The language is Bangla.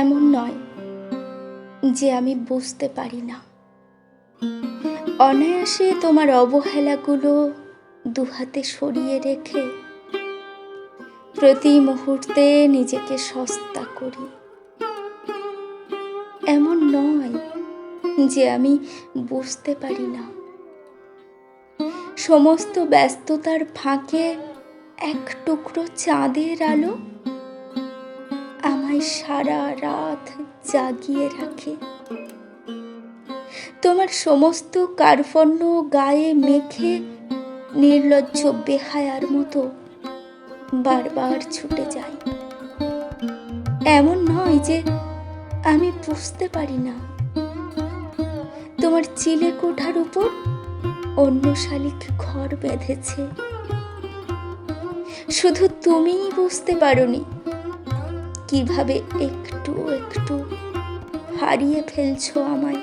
এমন নয় যে আমি বুঝতে পারি না। অনায়াসে তোমার অবহেলাগুলো দুহাতে সরিয়ে রেখে প্রতি মুহূর্তে নিজেকে সস্তা করি। এমন নয় যে আমি বুঝতে পারি না। সমস্ত ব্যস্ততার ফাঁকে এক টুকরো চাঁদের আলো আমায় সারা রাত জাগিয়ে রাখে। তোমার সমস্ত কার্পণ্য গায়ে মেখে নির্লজ্জ বেহায়ার মতো বারবার ছুটে যাই এমন নয় যে আমি বুঝতে পারি না। তোমার চিলে কোঠার উপর অন্য শালিক ঘর বেঁধেছে। শুধু তুমিই বুঝতে পারোনি কীভাবে একটু একটু হারিয়ে ফেলছো আমায়?